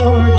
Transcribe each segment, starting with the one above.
Oh,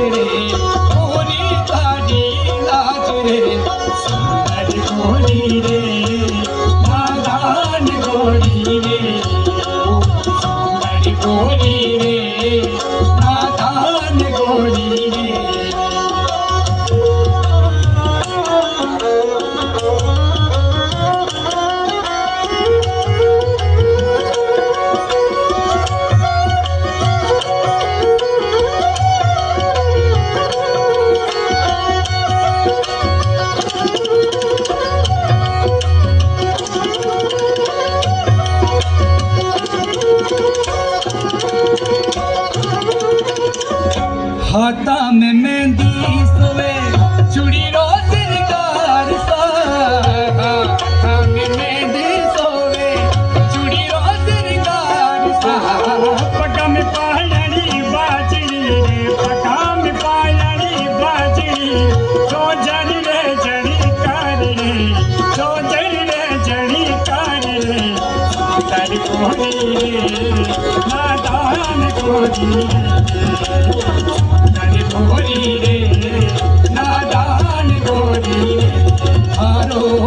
रे हाथा में मेहंदी सोवे चूड़ी रो सिरकार सा में मेहंदी सोवे चूड़ी रो सिरकार सा पगा में पायणी, बाजरी रे, पगा में पायणी, बाजरी। जो जरी रे जड़ी कारी रे जो जरी रे जड़ी कारी रे। सुंदर गोरी रे नादान गोरी